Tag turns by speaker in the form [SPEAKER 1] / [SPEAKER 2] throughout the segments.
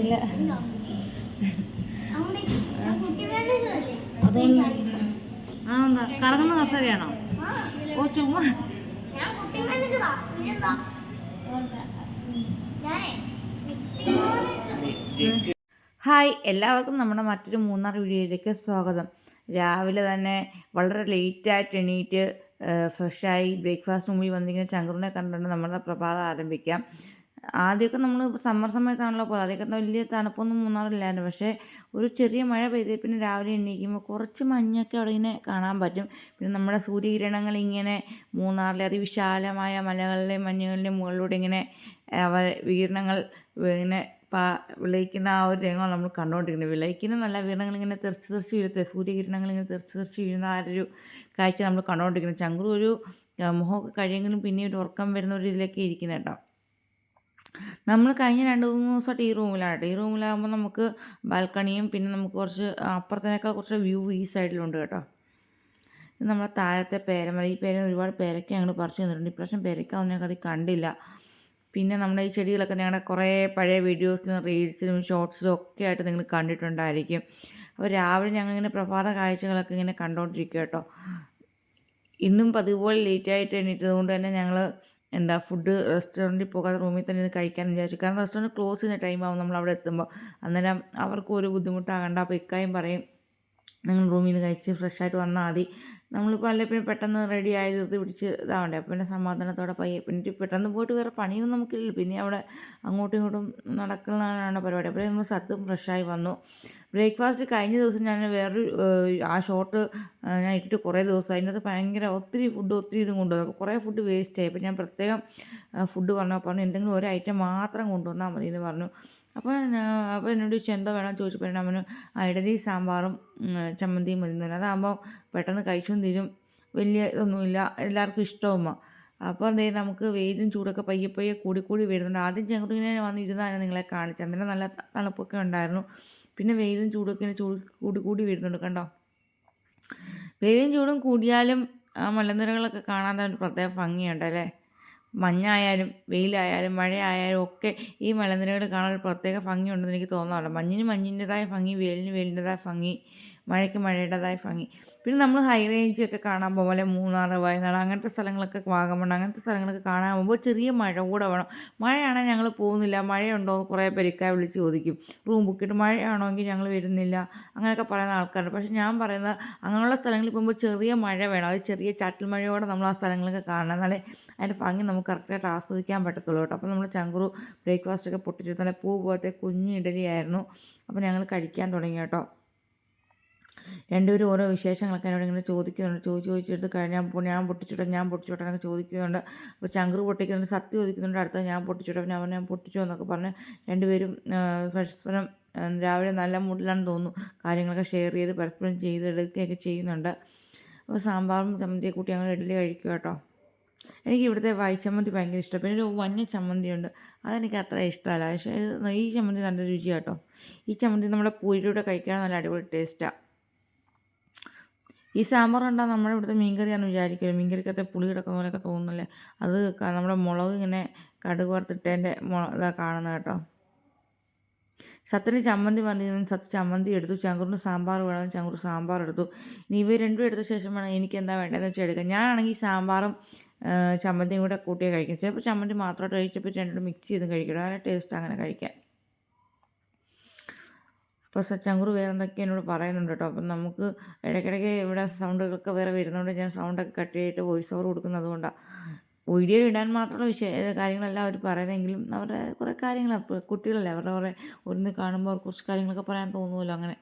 [SPEAKER 1] ഇല്ല. കറങ്ങുന്ന കസേരയാണോ ഓ ഹായ് എല്ലാവർക്കും നമ്മുടെ മറ്റൊരു മൂന്നാർ വീഡിയോയിലേക്ക് സ്വാഗതം. രാവിലെ തന്നെ വളരെ ലേറ്റായിട്ട് എണീറ്റ് ഫ്രഷായി ബ്രേക്ക്ഫാസ്റ്റ് മുമ്പിൽ വന്നിങ്ങനെ ചങ്കുറിനെ കണ്ടുകൊണ്ട് നമ്മുടെ പ്രഭാതം ആരംഭിക്കാം. ആദ്യമൊക്കെ നമ്മൾ സമ്മർ സമയത്താണല്ലോ പോകുന്നത് ആദ്യമൊക്കെ വലിയ തണുപ്പൊന്നും മൂന്നാറില്ലായിരുന്നു. പക്ഷേ ഒരു ചെറിയ മഴ പെയ്തേ പിന്നെ രാവിലെ എണീക്കുമ്പോൾ കുറച്ച് മഞ്ഞൊക്കെ അവിടെ ഇങ്ങനെ കാണാൻ പറ്റും. പിന്നെ നമ്മുടെ സൂര്യകിരണങ്ങൾ ഇങ്ങനെ മൂന്നാറിലെ അതിവിശാലമായ മലകളിലെയും മഞ്ഞുകളിലെയും മുകളിലൂടെ ഇങ്ങനെ അവ വികിരണങ്ങൾ ഇങ്ങനെ പാ വിളയിക്കുന്ന ആ ഒരു രംഗമാണ് നമ്മൾ കണ്ടുകൊണ്ടിരിക്കുന്നത് വിളയിക്കുന്ന നല്ല വീരണങ്ങൾ ഇങ്ങനെ തെറിച്ച് തെറിച്ച് വീഴത്തെ സൂര്യകിരണങ്ങൾ ഇങ്ങനെ തെറിച്ച് തെറിച്ച് വീഴുന്ന ആ ഒരു കാഴ്ച നമ്മൾ കണ്ടുകൊണ്ടിരിക്കുന്നത് ചങ്കുറു ഒരു മുഖമൊക്കെ കഴിയെങ്കിലും പിന്നെ ഒരു ഉറക്കം വരുന്ന ഒരു ഇതിലൊക്കെ ഇരിക്കുന്നത് കേട്ടോ. നമ്മൾ കഴിഞ്ഞ രണ്ട് മൂന്ന് ദിവസമായിട്ട് ഈ റൂമിലാണ് കേട്ടോ. ഈ റൂമിലാകുമ്പോൾ നമുക്ക് ബാൽക്കണിയും പിന്നെ നമുക്ക് കുറച്ച് അപ്പുറത്തേക്കാൾ കുറച്ച് വ്യൂ ഈ സൈഡിലുണ്ട് കേട്ടോ. നമ്മുടെ താഴത്തെ പേരമര ഈ പേര ഒരുപാട് പേരയ്ക്ക ഞങ്ങൾ പറിച്ചു തന്നിട്ടുണ്ട്. ഇപ്രാവശ്യം പേരയ്ക്ക ഒന്നും ഞങ്ങൾക്ക് കണ്ടില്ല. പിന്നെ നമ്മുടെ ഈ ചെടികളൊക്കെ ഞങ്ങളുടെ കുറേ പഴയ വീഡിയോസിലും റീൽസിലും ഷോർട്സിലും ഒക്കെ ആയിട്ട് നിങ്ങൾ കണ്ടിട്ടുണ്ടായിരിക്കും. അപ്പോൾ രാവിലെ ഞങ്ങൾ ഇങ്ങനെ പ്രഭാത കാഴ്ചകളൊക്കെ ഇങ്ങനെ കണ്ടുകൊണ്ടിരിക്കുക കേട്ടോ. ഇന്നും പതിപോലെ പോലെ ലേറ്റായിട്ട് എണീറ്റത് തന്നെ ഞങ്ങൾ എന്താ ഫുഡ് റെസ്റ്റോറന്റിൽ പോകാതെ റൂമിൽ തന്നെ ഇത് കഴിക്കാൻ വിചാരിച്ചു. കാരണം റെസ്റ്റോറന്റ് ക്ലോസ് ചെയ്യുന്ന ടൈമാവും നമ്മൾ അവിടെ എത്തുമ്പോൾ അന്നേരം അവർക്ക് ഒരു ബുദ്ധിമുട്ടാകണ്ട. അപ്പോൾ ഇക്കായും പറയും നിങ്ങൾ റൂമിൽ നിന്ന് കഴിച്ച് ഫ്രഷ് ആയിട്ട് വന്നാൽ മതി. നമ്മളിപ്പോൾ അല്ലെ പിന്നെ പെട്ടെന്ന് റെഡി ആയത് പിടിച്ച് ഇതാവണ്ടേ? അപ്പോൾ പിന്നെ സമാധാനത്തോടെ പയ്യെ. പിന്നെ പെട്ടെന്ന് പോയിട്ട് വേറെ പണിയൊന്നും നമുക്കില്ല പിന്നെ അവിടെ അങ്ങോട്ടും ഇങ്ങോട്ടും നടക്കുന്നതാണ് പരിപാടി. അപ്പോൾ നമ്മൾ സത്തും ഫ്രഷായി വന്നു. ബ്രേക്ക്ഫാസ്റ്റ് കഴിഞ്ഞ ദിവസം ഞാൻ വേറൊരു ആ ഷോട്ട് ഞാൻ ഇട്ടിട്ട് കുറേ ദിവസം അതിനകത്ത് ഭയങ്കര ഒത്തിരി ഫുഡ് ഒത്തിരി ഇതും കൊണ്ടുവന്നു. അപ്പോൾ കുറേ ഫുഡ് വേസ്റ്റ് ആയി. അപ്പോൾ ഞാൻ പ്രത്യേകം ഫുഡ് പറഞ്ഞു. പറഞ്ഞു എന്തെങ്കിലും ഒരു ഐറ്റം മാത്രം കൊണ്ടുവന്നാൽ മതി എന്ന് പറഞ്ഞു. അപ്പോൾ അപ്പോൾ എന്നോട് ചോദിച്ചു എന്തോ വേണം? ചോദിച്ചപ്പോൾ ഞാൻ അവന് ഇഡലി സാമ്പാറും ചമ്മന്തിയും മതി തന്നെ അതാകുമ്പോൾ പെട്ടെന്ന് കഴിച്ചും തീരും. വലിയ ഇതൊന്നുമില്ല എല്ലാവർക്കും ഇഷ്ടവുമാ. അപ്പോൾ എന്തേ നമുക്ക് വെയിലും ചൂടൊക്കെ പയ്യെ പയ്യെ കൂടി കൂടി വരുന്നുണ്ട്. ആദ്യം ചെറുങ്ങനെ വന്നിരുന്നാണ് നിങ്ങളെ കാണിച്ചത്. അന്നേരം നല്ല തണുപ്പൊക്കെ ഉണ്ടായിരുന്നു. പിന്നെ വെയിലും ചൂടൊക്കെ ഇങ്ങനെ ചൂട് കൂടി കൂടി വരുന്നുണ്ട് കണ്ടോ? വെയിലും ചൂടും കൂടിയാലും ആ മലനിരകളൊക്കെ കാണാൻ തന്നെ പ്രത്യേക ഭംഗിയുണ്ട് അല്ലേ? മഞ്ഞായാലും വെയിലായാലും മഴയായാലും ഒക്കെ ഈ മലനിരകൾ കാണാൻ ഒരു പ്രത്യേക ഭംഗിയുണ്ടെന്ന് എനിക്ക് തോന്നാറുണ്ട്. മഞ്ഞിന് മഞ്ഞിന്റെതായ ഭംഗി വെയിലിന് വെയിലിന്റെതായ ഭംഗി മഴയ്ക്ക് മഴയുടേതായ ഭംഗി. പിന്നെ നമ്മൾ ഹൈ റേഞ്ച് ഒക്കെ കാണാൻ പോകുമ്പോൾ മൂന്നാർ വയനാട് അങ്ങനത്തെ സ്ഥലങ്ങളൊക്കെ വാഗമൺ അങ്ങനത്തെ സ്ഥലങ്ങളൊക്കെ കാണാൻ പോകുമ്പോൾ ചെറിയ മഴ കൂടെ വേണം. മഴയാണെങ്കിൽ ഞങ്ങൾ പോകുന്നില്ല. മഴയുണ്ടോ എന്ന് കുറേ പേരിക്കായി വിളിച്ച് ചോദിക്കും. റൂം ബുക്ക് ചെയ്തിട്ട് മഴയാണെങ്കിൽ ഞങ്ങൾ വരുന്നില്ല. അങ്ങനെയൊക്കെ പറയുന്ന ആൾക്കാരുണ്ട്. പക്ഷേ ഞാൻ പറയുന്നത് അങ്ങനെയുള്ള സ്ഥലങ്ങളിൽ പോകുമ്പോൾ ചെറിയ മഴ വേണം. അത് ചെറിയ ചാറ്റൽ മഴയോടെ നമ്മൾ ആ സ്ഥലങ്ങളൊക്കെ കാണണം. എന്നാലേ അതിന്റെ ഭംഗി നമുക്ക് കറക്റ്റായിട്ട് ആസ്വദിക്കാൻ പറ്റത്തുള്ളൂ കേട്ടോ. അപ്പോൾ നമ്മൾ ചങ്കുറു ബ്രേക്ക്ഫാസ്റ്റൊക്കെ പൊട്ടിച്ചിട്ട് നല്ല പൂ പോലത്തെ കുഞ്ഞ് ഇഡലിയായിരുന്നു. അപ്പോൾ ഞങ്ങൾ കഴിക്കാൻ തുടങ്ങി കേട്ടോ. രണ്ടുപേരും ഓരോ വിശേഷങ്ങളൊക്കെ എന്നോട് ഇങ്ങനെ ചോദിക്കുന്നുണ്ട്. ചോദിച്ച് ചോദിച്ചെടുത്ത് കഴിഞ്ഞാൽ ഞാൻ പൊട്ടിച്ചോട്ടെ ഞാൻ പൊട്ടിച്ചോട്ടെ എന്നൊക്കെ ചോദിക്കുന്നുണ്ട്. അപ്പോൾ ചങ്കർ പൊട്ടിക്കുന്നുണ്ട് സത്യം ചോദിക്കുന്നുണ്ട്. അടുത്ത ഞാൻ പൊട്ടിച്ചോട്ടെ പിന്നെ അവൻ ഞാൻ പൊട്ടിച്ചോ എന്നൊക്കെ പറഞ്ഞ് രണ്ടുപേരും പരസ്പരം രാവിലെ നല്ല മൂഡിലാണെന്ന് തോന്നുന്നു. കാര്യങ്ങളൊക്കെ ഷെയർ ചെയ്ത് പരസ്പരം ചെയ്തെടുക്കുകയൊക്കെ ചെയ്യുന്നുണ്ട്. അപ്പോൾ സാമ്പാറും ചമ്മന്തിയെ കൂട്ടി ഞങ്ങൾ ഇഡ്ഡലി കഴിക്കുക കേട്ടോ. എനിക്ക് ഇവിടുത്തെ വൈച്ചമ്മന്തി ഭയങ്കര ഇഷ്ടം. പിന്നെ ഒരു വന്യ ചമ്മന്തിയുണ്ട്. അതെനിക്ക് അത്ര ഇഷ്ടമല്ല. പക്ഷേ ഈ ചമ്മന്തി നല്ല രുചിയാട്ടോ ഈ ചമ്മന്തി നമ്മുടെ പൂരിയുടെ കഴിക്കാൻ നല്ല അടിപൊളി ടേസ്റ്റാണ് ഈ സാമ്പാർ കണ്ടാൽ നമ്മുടെ ഇവിടുത്തെ മീൻകറിയാണെന്ന് വിചാരിക്കും മീൻകറിക്കകത്തെ പുളി കിടക്കുന്ന പോലെയൊക്കെ തോന്നുന്നില്ലേ? അത് നമ്മുടെ മുളക് ഇങ്ങനെ കടുക് വറുത്തിട്ടതിന്റെ മുള ഇതാ കാണുന്നത് കേട്ടോ. സത്തിന് ചമ്മന്തി പറഞ്ഞിരുന്നു സത്ത് ചമ്മന്തി എടുത്തു. ചങ്കുറിന് സാമ്പാർ വേണം ചങ്കുറ് സാമ്പാർ എടുത്തു. ഇനി ഇവ രണ്ടും എടുത്ത ശേഷം വേണം എനിക്ക് എന്താ വേണ്ടതെന്ന് വെച്ചാൽ എടുക്കാം ഞാനാണെങ്കിൽ സാമ്പാറും ചമ്മന്തിയും കൂടെ കൂട്ടിയേ കഴിക്കും ചിലപ്പോൾ ചമ്മന്തി മാത്രമായിട്ട് കഴിച്ചപ്പോൾ രണ്ടും മിക്സ് ചെയ്തും കഴിക്കണം. നല്ല ടേസ്റ്റ് അങ്ങനെ കഴിക്കാൻ. അപ്പോൾ സച്ചങ്കുറ് വേറെ എന്തൊക്കെ എന്നോട് പറയുന്നുണ്ട് കേട്ടോ. അപ്പം നമുക്ക് ഇടയ്ക്കിടയ്ക്ക് ഇവിടെ സൗണ്ടുകളൊക്കെ വേറെ വരുന്നതുകൊണ്ട് ഞാൻ സൗണ്ടൊക്കെ കട്ട് ചെയ്തിട്ട് വോയിസ് ഓവർ കൊടുക്കുന്നത് കൊണ്ടാണ് വീഡിയോ ഇടാൻ മാത്രമുള്ള വിഷയ കാര്യങ്ങളെല്ലാം അവർ പറയുന്നതെങ്കിലും അവരുടെ കുറേ കാര്യങ്ങൾ കുട്ടികളല്ലേ അവരുടെ കുറേ ഒരുന്ന് കാണുമ്പോൾ അവർ കുറച്ച് കാര്യങ്ങളൊക്കെ പറയാൻ തോന്നുമല്ലോ അങ്ങനെ.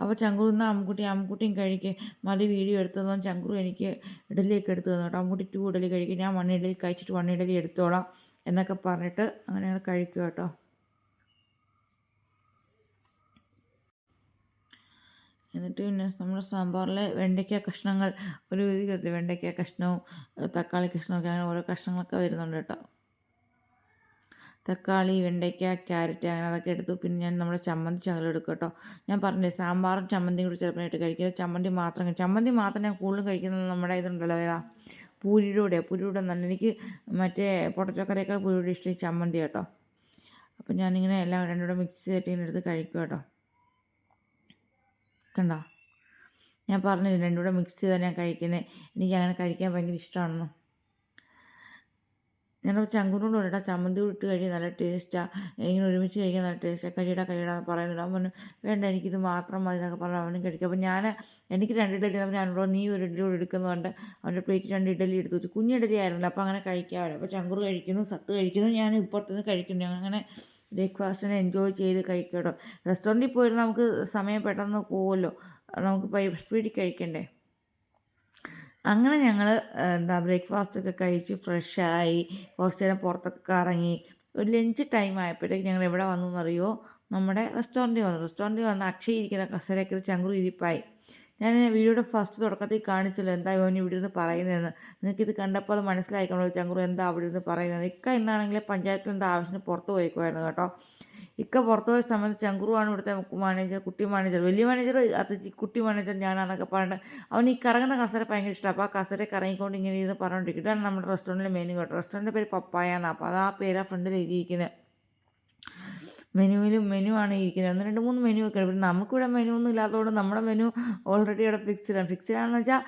[SPEAKER 1] അപ്പോൾ ചങ്കുറു എന്നാൽ അമ്മുക്കുട്ടി അമ്മക്കുട്ടിയും കഴിക്കുക മതി വീഡിയോ എടുത്തു തന്നെ. ചങ്കുറു എനിക്ക് ഇഡലിയൊക്കെ എടുത്തു തന്നു കേട്ടോ. അമ്മൂട്ടി ടു ഇഡലി കഴിക്കും. ഞാൻ വൺ ഇഡലി കഴിച്ചിട്ട് വൺ ഇഡലി എടുത്തോളാം എന്നൊക്കെ പറഞ്ഞിട്ട് അങ്ങനെയാണ് കഴിക്കുക കേട്ടോ. എന്നിട്ട് പിന്നെ നമ്മുടെ സാമ്പാറിലെ വെണ്ടയ്ക്ക കഷ്ണങ്ങൾ ഒരു വിധത്തിൽ വെണ്ടയ്ക്ക കഷ്ണവും തക്കാളി കഷ്ണമൊക്കെ അങ്ങനെ ഓരോ കഷ്ണങ്ങളൊക്കെ വരുന്നുണ്ട് കേട്ടോ. തക്കാളി വെണ്ടയ്ക്ക ക്യാരറ്റ് അങ്ങനെ അതൊക്കെ എടുത്തു. പിന്നെ ഞാൻ നമ്മുടെ ചമ്മന്തി ശകലം എടുക്കും കേട്ടോ. ഞാൻ പറഞ്ഞില്ലേ സാമ്പാറും ചമ്മന്തിയും കൂടി ചിലപ്പോൾ ഇട്ട് കഴിക്കില്ല ചമ്മന്തി മാത്രം ചമ്മന്തി മാത്രം ഞാൻ കൂടുതലും കഴിക്കുന്നത് നമ്മുടെ ഇതുണ്ടല്ലോ ഏതാ പൂരിയുടെ കൂടെയാണ് പൂരിയുടെ എനിക്ക് മറ്റേ പൊട്ടച്ചക്കറിയേക്കാൾ പൂരിയുടെ ഇഷ്ടം ചമ്മന്തി കേട്ടോ. അപ്പം ഞാനിങ്ങനെ എല്ലാം രണ്ടും കൂടെ മിക്സ് ചെയ്തിട്ട് ഇങ്ങനെ എടുത്ത് കഴിക്കും കേട്ടോ. കണ്ടോ? ഞാൻ പറഞ്ഞില്ല രണ്ടും കൂടെ മിക്സ് ചെയ്താൽ ഞാൻ കഴിക്കുന്നത് എനിക്ക് അങ്ങനെ കഴിക്കാൻ ഭയങ്കര ഇഷ്ടമാണെന്ന് ഞാൻ ചങ്കൂരോട് കേട്ടോ ചമ്മന്തി ഇട്ട് കഴിയും നല്ല ടേസ്റ്റാണ് ഇങ്ങനെ ഒരുമിച്ച് കഴിക്കാൻ നല്ല ടേസ്റ്റാണ് കഴിയടാ കഴിയടാ എന്ന് പറയുന്നുണ്ട്. അവൻ വേണ്ട എനിക്കിത് മാത്രം മതി എന്നൊക്കെ പറഞ്ഞു അവനും കഴിക്കും. അപ്പോൾ ഞാൻ എനിക്ക് രണ്ട് ഇഡലി അപ്പോൾ ഞാനോട് നീ ഒരു ഇഡലി കൂടെ എടുക്കുന്നുണ്ട് അവന്റെ പ്ലേറ്റ് രണ്ട് ഇഡലി എടുത്ത് വെച്ചു. കുഞ്ഞിഡലി ആയിരുന്നില്ല. അപ്പോൾ അങ്ങനെ കഴിക്കാമല്ലോ അപ്പോൾ ചങ്കൂർ കഴിക്കുന്നു സത്ത് കഴിക്കുന്നു. ഞാൻ ഇപ്പുറത്തുനിന്ന് കഴിക്കുന്നു അങ്ങനെ ബ്രേക്ക്ഫാസ്റ്റിനെ എൻജോയ് ചെയ്ത് കഴിക്കട്ടോ. കേട്ടോ റെസ്റ്റോറന്റിൽ പോയിരുന്ന നമുക്ക് സമയം പെട്ടെന്ന് പോകുമല്ലോ നമുക്ക് സ്പീഡിൽ കഴിക്കണ്ടേ? അങ്ങനെ ഞങ്ങൾ എന്താ ബ്രേക്ക്ഫാസ്റ്റ് ഒക്കെ കഴിച്ച് ഫ്രഷായി കുറച്ച് നേരം പുറത്തൊക്കെ കറങ്ങി. ഒരു ലഞ്ച് ടൈം ആയപ്പോഴത്തേക്ക് ഞങ്ങൾ എവിടെ വന്നു എന്നറിയോ? നമ്മുടെ റെസ്റ്റോറന്റിൽ വന്നു. റെസ്റ്റോറന്റിൽ വന്ന് അക്ഷയ് ഇരിക്കുന്ന കസേരയൊക്കെ ചങ്കുറു ഇരിപ്പായി. ഞാൻ വീഡിയോയുടെ ഫസ്റ്റ് തുടക്കത്തിൽ കാണിച്ചല്ലോ എന്താ ഇവൻ ഇവിടെ ഇരുന്ന് പറയുന്നതെന്ന്. നിങ്ങൾക്കിത് കണ്ടപ്പോൾ അത് മനസ്സിലായിക്കണോ ചങ്കുറു എന്താ അവിടെ ഇരുന്ന് പറയുന്നത് ഇക്ക ഇന്നാണെങ്കിൽ പഞ്ചായത്തിൽ എന്താ ആവശ്യത്തിന് പുറത്ത് പോയിക്കുമായിരുന്നു കേട്ടോ. ഇക്ക പുറത്ത് പോയ സമയത്ത് ചങ്കുറുവാണ് ഇവിടുത്തെ മാനേജർ കുട്ടി മാനേജർ വലിയ മാനേജർ അത് കുട്ടി മാനേജർ ഞാനാണെന്നൊക്കെ പറഞ്ഞിട്ട് അവൻ ഈ കറങ്ങുന്ന കസര ഭയങ്കര ഇഷ്ടമാണ് അപ്പോൾ ആ കസര കറങ്ങിക്കൊണ്ട് ഇങ്ങനെ ഇരുന്ന് പറഞ്ഞുകൊണ്ടിരിക്കും ഇതാണ് നമ്മുടെ റെസ്റ്റോറന്റിലെ മെനു കേട്ടോ. റെസ്റ്റോറന്റിന്റെ പേര് പപ്പായ എന്നാണ് അപ്പോൾ അത് ആ പേര് ആ ഫ്രണ്ടിൽ എഴുതിയിരിക്കുന്നത് മെനുവിലും മെനു ആണ് ഇരിക്കുന്നത്. ഒന്ന് രണ്ട് മൂന്ന് മെനു ഒക്കെ പിന്നെ നമുക്കിവിടെ മെനു ഒന്നും ഇല്ലാത്തതുകൊണ്ട് നമ്മുടെ മെനു ഓൾറെഡി ഇവിടെ ഫിക്സ്ഡ് ആണ് ഫിക്സ്ഡ് ആണെന്ന് വെച്ചാൽ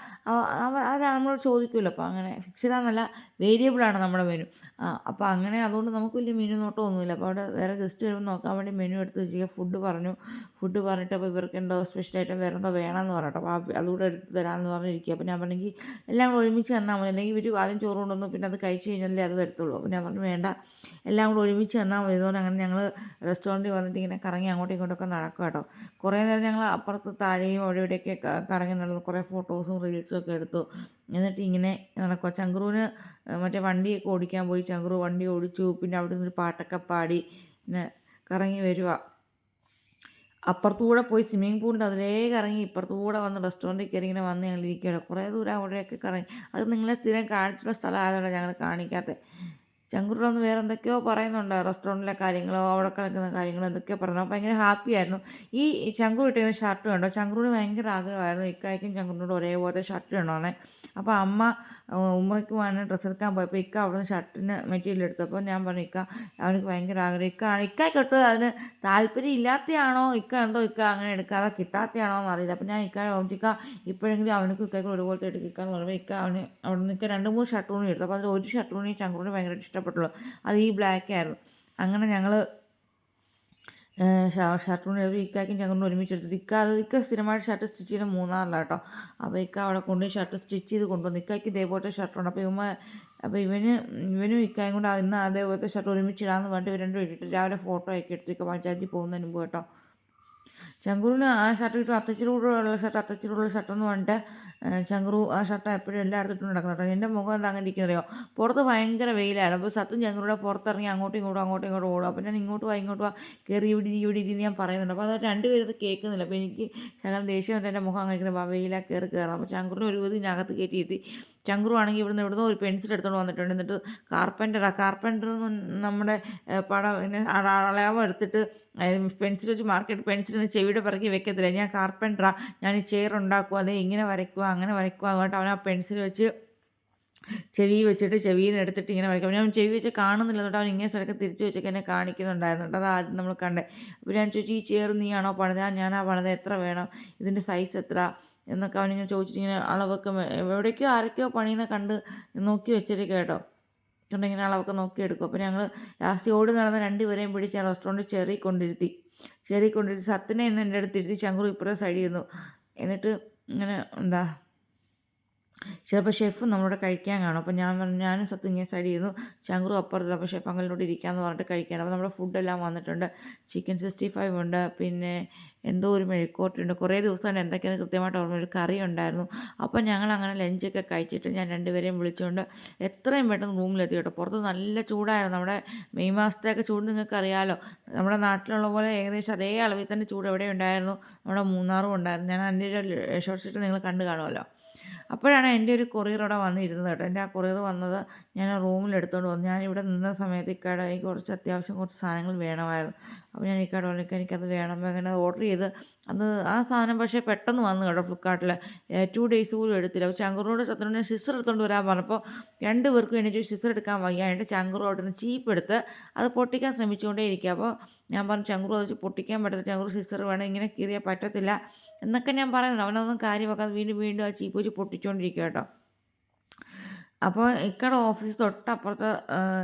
[SPEAKER 1] അവർ നമ്മളോട് ചോദിക്കുമല്ലോ അപ്പോൾ അങ്ങനെ ഫിക്സ്ഡ് ആണെന്നല്ല വേരിയബിൾ ആണ് നമ്മുടെ മെനു അപ്പോൾ അങ്ങനെ അതുകൊണ്ട് നമുക്ക് വലിയ മെനു നോട്ടമൊന്നുമില്ല അപ്പോൾ അവിടെ വേറെ ഗസ്റ്റ് വരുമ്പോൾ നോക്കാൻ വേണ്ടി മെനു എടുത്ത് വെച്ചിരിക്കുക. ഫുഡ് പറഞ്ഞു. ഫുഡ് പറഞ്ഞിട്ട് അപ്പോൾ ഇവർക്ക് എന്തോ സ്പെഷ്യൽ ഐറ്റം വേറെ എന്തോ വേണമെന്ന് പറഞ്ഞിട്ട് അപ്പോൾ അതുകൂടെ എടുത്ത് തരാമെന്ന് പറഞ്ഞിരിക്കുക. അപ്പോൾ ഞാൻ പറഞ്ഞെങ്കിൽ എല്ലാം കൂടെ ഒരുമിച്ച് തന്നാൽ മതി. അല്ലെങ്കിൽ ഇവർ ആദ്യം ചോറ് കൊണ്ടുവന്നു പിന്നെ അത് കഴിച്ച് കഴിഞ്ഞാലേ അത് വരത്തുള്ളൂ. അപ്പോൾ ഞാൻ പറഞ്ഞു വേണ്ട. എല്ലാം കൂടെ ഒരുമിച്ച് തന്നാൽ മതി. അതുകൊണ്ട് അങ്ങനെ ഞങ്ങൾ റെസ്റ്റോറന്റിൽ വന്നിട്ട് ഇങ്ങനെ കറങ്ങി അങ്ങോട്ടും ഇങ്ങോട്ടൊക്കെ നടക്കുക കേട്ടോ. കുറേ നേരം ഞങ്ങൾ അപ്പുറത്ത് താഴെയും അവിടെ ഇവിടെയൊക്കെ കറങ്ങി നടന്നു. കുറേ ഫോട്ടോസും റീൽസും ഒക്കെ എടുത്തു. എന്നിട്ട് ഇങ്ങനെ നടക്കുക ചങ്കുറുവിന് മറ്റേ വണ്ടിയൊക്കെ ഓടിക്കാൻ പോയി. ചങ്കുറു വണ്ടി ഓടിച്ചു. പിന്നെ അവിടെ നിന്ന് പാട്ടൊക്കെ പാടി പിന്നെ കറങ്ങി വരിക അപ്പുറത്തുകൂടെ പോയി സ്വിമ്മിങ് പൂളിന്റെ അതിലേ കറങ്ങി ഇപ്പുറത്തുകൂടെ വന്ന് റെസ്റ്റോറന്റിൽ കയറി ഇങ്ങനെ വന്ന് ഞങ്ങൾ ഇരിക്കുകയാണ്. കുറേ ദൂരം അവിടെയൊക്കെ കറങ്ങി. അത് നിങ്ങളെ സ്ഥിരം കാണിച്ചുള്ള സ്ഥലം ആയതുകൊണ്ടാണ് ഞങ്ങൾ കാണിക്കാത്തത്. ചങ്കുരുടെ ഒന്ന് വേറെ എന്തൊക്കെയോ പറയുന്നുണ്ട്. റെസ്റ്റോറന്റിലെ കാര്യങ്ങളോ അവിടെ കളിക്കുന്ന കാര്യങ്ങളോ എന്തൊക്കെയോ പറഞ്ഞു. ഭയങ്കര ഹാപ്പി ആയിരുന്നു. ഈ ചങ്കുർ ഇട്ടിങ്ങനെ ഷർട്ട് കണ്ടോ? ചങ്കുരുവിന് ഭയങ്കര ആഗ്രഹമായിരുന്നു. ഇക്കായ്ക്കും ചങ്കുരുവിനോട് ഒരേപോലത്തെ ഷർട്ട് വേണമെന്നേ അപ്പോൾ അമ്മ ഉമ്മയ്ക്ക് വേണം ഡ്രസ്സ് എടുക്കാൻ പോയപ്പോൾ ഇക്ക അവിടെ നിന്ന് ഷർട്ടിന് മെറ്റീരിയൽ എടുത്തു. അപ്പോൾ ഞാൻ പറഞ്ഞു ഇക്ക അവനക്ക് ഭയങ്കര ആഗ്രഹം. ഇക്ക ഇക്കായ്ക്കൊട്ട് അതിന് താല്പര്യം ഇല്ലാത്തയാണോ? ഇക്ക എന്തോ ഇക്ക അങ്ങനെ എടുക്കാതെ എന്ന് അറിയില്ല. അപ്പോൾ ഞാൻ ഇക്ക ഇക്ക ഇപ്പോഴെങ്കിലും അവനക്ക് ഇക്കയ്ക്ക് ഒരുപോലത്തെ എടുക്കാന്ന് പറയുമ്പോൾ ഇക്ക അവന് അവിടെ നിന്ന് ഇക്ക രണ്ട് മൂന്ന് ഷർട്ട് തുണി എടുത്തു. അപ്പോൾ അതിൽ ഒരു ഷർട്ട് തുണി ചങ്കുറിന് ഭയങ്കരമായിട്ട് ഇഷ്ടപ്പെട്ടുള്ളൂ. അത് ഈ ബ്ലാക്ക് ആയിരുന്നു. അങ്ങനെ ഞങ്ങൾ ഷർട്ടും ഇക്കാക്കും ഞങ്ങളും ഒരുമിച്ച് എടുത്തത് ഇക്ക ഇക്ക സ്ഥിരമായിട്ട് ഷർട്ട് സ്റ്റിച്ച് ചെയ്യുന്ന മൂന്നാറിലാണ് കേട്ടോ അപ്പോൾ ഇക്ക അവിടെ കൊണ്ടുപോയി ഷർട്ട് സ്റ്റിച്ച് ചെയ്ത് കൊണ്ടുവന്നു ഇക്കായ്ക്ക് ഇതേപോലത്തെ ഷർട്ടുണ്ട്. അപ്പോൾ ഇവ അപ്പോൾ ഇവന് ഇവനും ഇക്കായും കൂടെ ഇന്ന് അതേപോലത്തെ ഷർട്ട് ഒരുമിച്ച് ഇടാമെന്ന് പറഞ്ഞിട്ട് ഇവർ രണ്ടും ഇട്ടിട്ട് രാവിലെ ഫോട്ടോ ഒക്കെ എടുത്തു പഞ്ചായത്തിൽ പോകുന്നതിന് മുമ്പ് കേട്ടോ. ചങ്കൂറിന് ആ ഷർട്ട് കിട്ടും. അത്തച്ചിലൂടെയുള്ള ഷർട്ട് അത്തച്ചിലൂടെയുള്ള ഷർട്ടെന്ന് പറഞ്ഞിട്ട് ചങ്കുറു ആ ഷർട്ട് എപ്പോഴും എല്ലായിടത്തും നടക്കുന്നു കേട്ടോ എന്റെ മുഖം എന്താ അങ്ങനെ ഇരിക്കുന്നറിയോ പുറത്ത് ഭയങ്കര വെയിലാണ്. അപ്പോൾ സത്തും ചങ്കുറുടെ പുറത്തിറങ്ങി അങ്ങോട്ടും ഇങ്ങോട്ടും അങ്ങോട്ടും ഇങ്ങോട്ടും ഓടും. അപ്പോൾ ഞാൻ ഇങ്ങോട്ട് വാ ഇങ്ങോട്ട് വാ കയറി ഇവിടെ ഇവിടെ ഇരി ഞാൻ പറയുന്നുണ്ട്. അപ്പോൾ അത് രണ്ടുപേരും ഇത് കേൾക്കുന്നില്ല. അപ്പോൾ എനിക്ക് ശകലം ദേഷ്യം എന്റെ മുഖം അങ്ങനെ ഇരിക്കുന്നത് വെയിലാ കയറി കയറാം. അപ്പോൾ ചങ്കുറിന് ഒരു വിധം ഇതിനകത്ത് കയറ്റി ചങ്ങറു ആണെങ്കിൽ ഇവിടുന്ന് ഇവിടുന്ന് ഒരു പെൻസിൽ എടുത്തുകൊണ്ട് വന്നിട്ടുണ്ട്. എന്നിട്ട് കാർപ്പന്ററാ കാർപ്പന്റർ നമ്മുടെ പടം പിന്നെ അളവ് എടുത്തിട്ട് പെൻസിൽ വെച്ച് മാർക്കറ്റ് പെൻസിൽ ചെവിയുടെ പിറകി വെക്കത്തില്ല. ഞാൻ കാർപ്പന്ററാ ഞാൻ ചെയർ ഉണ്ടാക്കുക അല്ലെങ്കിൽ ഇങ്ങനെ വരയ്ക്കുക അങ്ങനെ വരയ്ക്കും. അതുകൊണ്ട് അവൻ ആ പെൻസിൽ വെച്ച് ചെവി വെച്ചിട്ട് ചെവിയിൽ നിന്ന് എടുത്തിട്ട് ഇങ്ങനെ വരയ്ക്കും. ഞാൻ ചെവി വെച്ച് കാണുന്നില്ല. എന്നിട്ട് അവൻ ഇങ്ങനെ സ്ഥലത്ത് തിരിച്ചു വെച്ചൊക്കെ എന്നെ കാണിക്കുന്നുണ്ടായിരുന്നു അത് ആദ്യം നമ്മൾ കണ്ടേ. അപ്പോൾ ഞാൻ ചോദിച്ചു ഈ ചെയർ നീയാണോ പണിത്? ഞാനാ പണിത്. എത്ര വേണം? ഇതിന്റെ സൈസ് എത്ര? എന്നൊക്കെ അവനിങ്ങനെ ചോദിച്ചിട്ട് ഇങ്ങനെ അളവൊക്കെ എവിടേക്കോ ആരൊക്കെയോ പണിയുന്ന കണ്ട് നോക്കി വെച്ചിട്ട് കേട്ടോ. കണ്ട് ഇങ്ങനെ അളവൊക്കെ നോക്കിയെടുക്കും അപ്പോൾ ഞങ്ങൾ ലാസ്റ്റ് ഓടി നടന്ന രണ്ടുപേരെയും പിടിച്ച് റെസ്റ്റോറന്റ് ചെറി കൊണ്ടിരുത്തി ചെറി കൊണ്ടിരുത്തി സത്തിനെ ഇന്ന് എന്റെ അടുത്ത് ഇരുത്തി ചങ്കുറു ഇപ്പുറം സൈഡിൽ എന്നിട്ട് ഇങ്ങനെ എന്താ ചിലപ്പോൾ ഷെഫ് നമ്മളോട് കഴിക്കാൻ കാണും. അപ്പോൾ ഞാൻ പറഞ്ഞു ഞാനും സത്യം ഇങ്ങനെ സൈഡ് ചെയ്യുന്നു ചങ്കുറു അപ്പുറത്തില്ല അപ്പോൾ ഷെഫ് അങ്ങളിലോട്ട് ഇരിക്കാമെന്ന് പറഞ്ഞിട്ട് കഴിക്കാൻ. അപ്പോൾ നമ്മുടെ ഫുഡെല്ലാം വന്നിട്ടുണ്ട്. ചിക്കൻ സിക്സ്റ്റി ഫൈവ് ഉണ്ട്. പിന്നെ എന്തോ ഒരു മെഴുക്കോട്ടുണ്ട് കുറേ ദിവസമാണ് എന്തൊക്കെയാണ് കൃത്യമായിട്ട് ഓർമ്മ ഒരു കറി ഉണ്ടായിരുന്നു. അപ്പോൾ ഞങ്ങൾ അങ്ങനെ ലഞ്ചൊക്കെ കഴിച്ചിട്ട് ഞാൻ രണ്ടുപേരെയും വിളിച്ചുകൊണ്ട് എത്രയും പെട്ടെന്ന് റൂമിലെത്തി കേട്ടോ. പുറത്ത് നല്ല ചൂടായിരുന്നു. നമ്മുടെ മെയ് മാസത്തെയൊക്കെ ചൂട് നിങ്ങൾക്ക് അറിയാമല്ലോ നമ്മുടെ നാട്ടിലുള്ള പോലെ ഏകദേശം അതേ അളവിൽ തന്നെ ചൂട് എവിടെ ഉണ്ടായിരുന്നു നമ്മുടെ മൂന്നാറും ഉണ്ടായിരുന്നു. ഞാൻ അതിന്റെ ഷോർട്ട് ഷീറ്റ് നിങ്ങൾ കണ്ടു കാണുമല്ലോ. അപ്പോഴാണ് എന്റെ ഒരു കൊറിയർ അവിടെ വന്നിരുന്നത് കേട്ടോ. എന്റെ ആ കൊറിയർ വന്നത് ഞാൻ റൂമിൽ എടുത്തുകൊണ്ട് വന്നു. ഞാൻ ഇവിടെ നിന്ന സമയത്ത് ഇക്കാട് എനിക്ക് കുറച്ച് അത്യാവശ്യം കുറച്ച് സാധനങ്ങൾ വേണമായിരുന്നു. അപ്പോൾ ഞാൻ ഇക്കാട് വന്നിട്ട് "ഇക്ക, എനിക്കത് വേണം. അങ്ങനെ ഓർഡർ ചെയ്ത് അത് ആ സാധനം പക്ഷേ പെട്ടെന്ന് വന്നു കേട്ടോ ഫ്ലിപ്കാർട്ടിൽ ടു ഡേയ്സ് പോലും എടുത്തില്ല. അപ്പോൾ ചങ്കുറിനോട് ഞാൻ സിസ്റ്റർ എടുത്തുകൊണ്ട് വരാൻ പറഞ്ഞപ്പോൾ രണ്ട് പേർക്കും എനിക്ക് സിസ്റ്റർ എടുക്കാൻ വയ്യ. ചങ്കുറ് അവിടെ നിന്ന് ചീപ്പ് എടുത്ത് അത് പൊട്ടിക്കാൻ ശ്രമിച്ചുകൊണ്ടേ ഇരിക്കുക അപ്പോൾ ഞാൻ പറഞ്ഞു ചങ്കുറു അത് പൊട്ടിക്കാൻ പറ്റത്തില്ല. ചങ്കുറു സിസ്റ്റർ വേണം. ഇങ്ങനെ കീറിയാൽ പറ്റത്തില്ല. എന്നൊക്കെ ഞാൻ പറയുന്നത് അവനൊന്നും കാര്യം വെക്കാതെ വീണ്ടും വീണ്ടും ആ ചീപ്പ് വെച്ച് പൊട്ടിച്ചുകൊണ്ടിരിക്കുക കേട്ടോ. അപ്പോൾ ഇക്കടെ ഓഫീസ് തൊട്ട് തൊട്ടപ്പുറത്ത്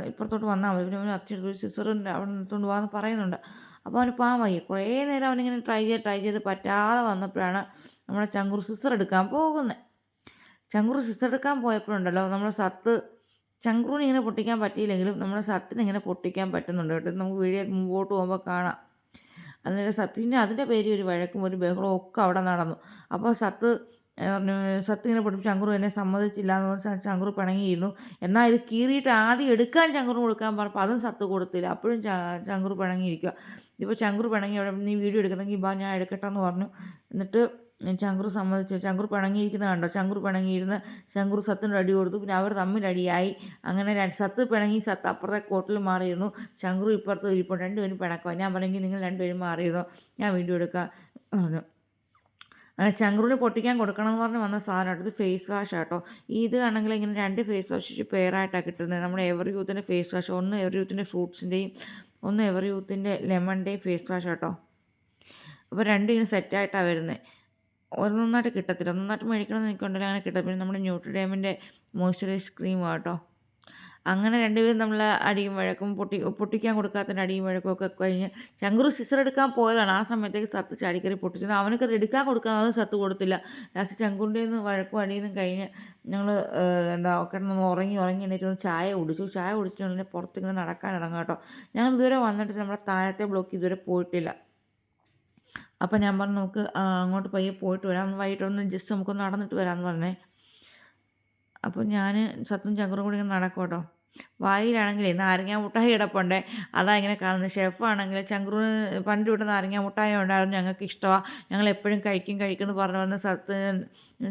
[SPEAKER 1] ഇപ്പുറത്തോട്ട് വന്നാൽ മതി. പിന്നെ അവൻ അച്ഛൻ ഒരു സിസ്റ്ററിന്റെ അവിടെ നിർത്തുകൊണ്ട് പോകാമെന്ന് പറയുന്നുണ്ട്. അപ്പോൾ അവന് പാവം വയ്യ. കുറേ നേരം അവനിങ്ങനെ ട്രൈ ചെയ്ത് ട്രൈ ചെയ്ത് പറ്റാതെ വന്നപ്പോഴാണ് നമ്മുടെ ചങ്കൂർ സിസ്റ്റർ എടുക്കാൻ പോകുന്നത് ചങ്കൂർ സിസ്റ്റർ എടുക്കാൻ പോയപ്പോഴുണ്ടല്ലോ നമ്മുടെ സത്ത് ചങ്കൂറിന് ഇങ്ങനെ പൊട്ടിക്കാൻ പറ്റിയില്ലെങ്കിലും നമ്മുടെ സത്തിന് ഇങ്ങനെ പൊട്ടിക്കാൻ പറ്റുന്നുണ്ട് കേട്ടോ. നമുക്ക് വീഡിയോ മുമ്പോട്ട് പോകുമ്പോൾ കാണാം. സത്ത് പിന്നെ അതിന്റെ പേര് ഒരു വഴക്കും ഒരു ബഹളവും ഒക്കെ അവിടെ നടന്നു. അപ്പോൾ സത്ത് പറഞ്ഞു സത്ത് ഇങ്ങനെ പഠിപ്പിച്ചു ചങ്കുറു എന്നെ സമ്മതിച്ചില്ല എന്ന് പറഞ്ഞാൽ ചങ്കുറു പിണങ്ങിയിരുന്നു. എന്നാൽ ഇത് കീറിയിട്ട് ആദ്യം എടുക്കാൻ ചങ്കുറു കൊടുക്കാൻ പറഞ്ഞപ്പോൾ അതും സത്ത് കൊടുത്തില്ല. അപ്പോഴും ചങ്കുറു പിണങ്ങിയിരിക്കുക ഇപ്പോൾ ചങ്കുറു പിണങ്ങി അവിടെ നീ വീഡിയോ എടുക്കുന്നെങ്കിൽ ബാ ഞാൻ എടുക്കട്ടെ എന്ന് പറഞ്ഞു. എന്നിട്ട് ചങ്കുറു സമ്മതിച്ചു ചങ്കുർ പിണങ്ങിയിരിക്കുന്നത് കണ്ടോ? ചങ്കുർ പിണങ്ങിയിരുന്ന് ശങ്കുർ സത്തിനോട് അടി കൊടുത്തു. പിന്നെ അവർ തമ്മിൽ അടിയായി. അങ്ങനെ സത്ത് പിണങ്ങി സത്ത് അപ്പുറത്തെ കോട്ടിൽ മാറിയിരുന്നു. ശങ്കുർ ഇപ്പുറത്ത് ഇരിപ്പോൾ രണ്ടുപേരും പിണക്കുക ഞാൻ പറഞ്ഞെങ്കിൽ നിങ്ങൾ രണ്ടുപേരും മാറിയിരുന്നു? ഞാൻ വീഡിയോ എടുക്കാം പറഞ്ഞു. അങ്ങനെ ചങ്കുറിന് പൊട്ടിക്കാൻ കൊടുക്കണം എന്ന് പറഞ്ഞ് വന്ന സാധനം ഇത് ഫേസ് വാഷ് ആട്ടോ. ഇത് ആണെങ്കിൽ ഇങ്ങനെ രണ്ട് ഫേസ് വാഷ് പെയറായിട്ടാണ് കിട്ടുന്നത്. നമ്മുടെ എവർ യൂത്തിന്റെ ഫേസ് വാഷ് ഒന്ന് എവർ യൂത്തിന്റെ ഫ്രൂട്ട്സിന്റെയും ഒന്ന് എവർ യൂത്തിന്റെ ലെമണിന്റെയും ഫേസ് വാഷ് ആട്ടോ. അപ്പോൾ രണ്ടും ഇങ്ങനെ സെറ്റായിട്ടാണ് വരുന്നത്. ഒന്നൊന്നായിട്ട് കിട്ടത്തില്ല. ഒന്നൊന്നായിട്ട് മേടിക്കണമെന്ന് എനിക്കുണ്ടല്ലോ അങ്ങനെ കിട്ടും. പിന്നെ നമ്മുടെ ന്യൂട്രിഡേമിന്റെ മോയ്സ്ചറൈസ് ക്രീം കേട്ടോ അങ്ങനെ രണ്ടുപേരും നമ്മൾ അടിയും വഴക്കും പൊട്ടി പൊട്ടിക്കാൻ കൊടുക്കാത്തതിന്റെ അടിയും വഴക്കും ഒക്കെ കഴിഞ്ഞ് ശങ്കുറു സിസർ എടുക്കാൻ പോയതാണ്. ആ സമയത്തേക്ക് സത്ത് ചാടിക്കറി പൊട്ടിച്ചത് അവനക്കത് എടുക്കാൻ കൊടുക്കാൻ അത് സത്ത് കൊടുത്തില്ല. ലാസ്റ്റ് ശങ്കുറിന്റെ നിന്ന് വഴക്കും അടിയിൽ നിന്നും കഴിഞ്ഞ് ഞങ്ങൾ എന്താ കിടന്നൊന്ന് ഉറങ്ങി ഉറങ്ങി എണീറ്റ് ചായ കുടിച്ചു. ചായ കുടിച്ചിട്ടുണ്ടെങ്കിൽ പുറത്തിങ്ങനെ നടക്കാൻ ഇറങ്ങാം കേട്ടോ. ഞങ്ങൾ ഇതുവരെ വന്നിട്ട് നമ്മുടെ താഴത്തെ ബ്ലോക്ക് ഇതുവരെ പോയിട്ടില്ല. അപ്പം ഞാൻ പറഞ്ഞു നമുക്ക് അങ്ങോട്ട് പയ്യെ പോയിട്ട് വരാം. വൈകിട്ടൊന്ന് ജസ്റ്റ് നമുക്കൊന്ന് നടന്നിട്ട് വരാമെന്ന് പറഞ്ഞേ. അപ്പോൾ ഞാൻ സത്യം ചങ്കറും കൂടി ഇങ്ങനെ നടക്കും കേട്ടോ വായിലാണെങ്കിലേ നാരങ്ങ മുട്ടായി കിടപ്പുണ്ടേ. അതാ ഇങ്ങനെ കാണുന്നത്. ഷെഫാണെങ്കിൽ ചങ്കുറിന് പണ്ട് ഇവിടെ നാരങ്ങ മുട്ടായി ഉണ്ടായിരുന്നു. ഞങ്ങൾക്ക് ഇഷ്ടമാണ് ഞങ്ങൾ എപ്പോഴും കഴിക്കും കഴിക്കും എന്ന് പറഞ്ഞു വന്ന് സത്ത്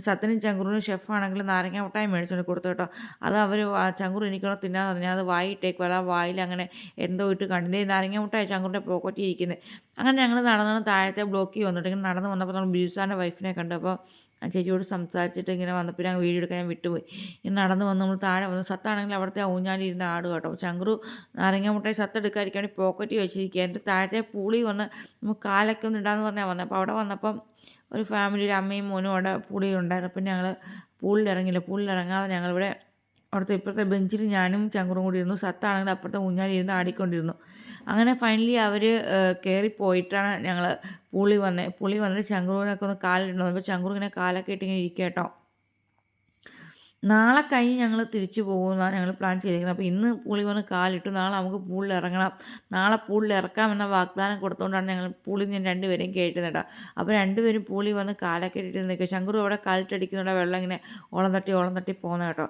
[SPEAKER 1] സത്തിനും ചങ്കുറിനും ഷെഫാണെങ്കിൽ നാരങ്ങ മുട്ടായി മേടിച്ചുകൊണ്ട് കൊടുത്തു കേട്ടോ. അത് അവർ ചങ്കുറ് എനിക്കോടെ തിന്നാൻ പറഞ്ഞാൽ അത് വായിട്ടേക്കും അതാ വായിൽ അങ്ങനെ എന്തോ ഇട്ട് കണ്ടില്ലേ നാരങ്ങ മുട്ടായി ചങ്കുറിന്റെ പോക്കറ്റിൽ ഇരിക്കുന്നത് അങ്ങനെ ഞങ്ങൾ നടന്നാണ് താഴത്തെ ബ്ലോക്കിൽ വന്നിട്ട്. ഇങ്ങനെ നടന്ന് വന്നപ്പോൾ നമ്മൾ ബിജുസാറിന്റെ വൈഫിനെ കണ്ടു അപ്പോൾ ആ ചേച്ചിയോട് സംസാരിച്ചിട്ട് ഇങ്ങനെ വന്നപ്പോൾ ഞാൻ വീഡിയോ എടുക്കാൻ ഞാൻ വിട്ടുപോയി. ഇങ്ങനെ നടന്ന് വന്ന് നമ്മൾ താഴെ വന്ന് സത്താണെങ്കിൽ അവിടുത്തെ ഊഞ്ഞാലിരുന്ന് ആട് കേട്ടോ. ചങ്കുറു നാരങ്ങ മുട്ടായി സത്ത് എടുക്കാതിരിക്കാൻ വേണ്ടി പോക്കറ്റ് വെച്ചിരിക്കുക എന്റെ താഴത്തെ പൂളി വന്ന് നമുക്ക് കാലൊക്കെ ഒന്ന് ഇടാന്ന് പറഞ്ഞാൽ വന്നത് അപ്പോൾ അവിടെ വന്നപ്പം ഒരു ഫാമിലി ഒരു അമ്മയും മോനും അവിടെ പൂളി ഉണ്ടായിരുന്നു. അപ്പം ഞങ്ങൾ പൂളിൽ ഇറങ്ങില്ല പൂളിൽ ഇറങ്ങാതെ ഞങ്ങളിവിടെ അവിടുത്തെ ഇപ്പുറത്തെ ബെഞ്ചിൽ ഞാനും ചങ്കുറും കൂടി ഇരുന്നു. സത്താണെങ്കിൽ അപ്പുറത്തെ ഊഞ്ഞാലിരുന്ന് ആടിക്കൊണ്ടിരുന്നു. അങ്ങനെ ഫൈനലി അവർ കയറിപ്പോയിട്ടാണ് ഞങ്ങൾ പുളി വന്നത് പുളി വന്നിട്ട് ശങ്കുറിനൊക്കെ ഒന്ന് കാലിടണം. അപ്പോൾ ചങ്കുറ് ഇങ്ങനെ കാലൊക്കെ ഇട്ടിങ്ങനെ ഇരിക്കുക കേട്ടോ നാളെ കഴിഞ്ഞ് ഞങ്ങൾ തിരിച്ചു പോകുമെന്നാണ് ഞങ്ങൾ പ്ലാൻ ചെയ്തിരിക്കുന്നത് അപ്പോൾ ഇന്ന് പുളി വന്ന് കാലിട്ടു. നാളെ നമുക്ക് പൂളിൽ ഇറങ്ങണം. നാളെ പൂളിൽ ഇറക്കാമെന്ന വാഗ്ദാനം കൊടുത്തുകൊണ്ടാണ് ഞങ്ങൾ പൂളിൽ ഞാൻ രണ്ടുപേരെയും കയറ്റുന്നത് കേട്ടോ അപ്പോൾ രണ്ടുപേരും പൂളി വന്ന് കാലൊക്കെ ഇട്ടിട്ട് നിൽക്കുക ശങ്കുറു അവിടെ കാലിട്ടടിക്കുന്നുണ്ട്. വെള്ളം ഇങ്ങനെ ഓളം തട്ടി ഓളം തട്ടി പോകുന്നത് കേട്ടോ.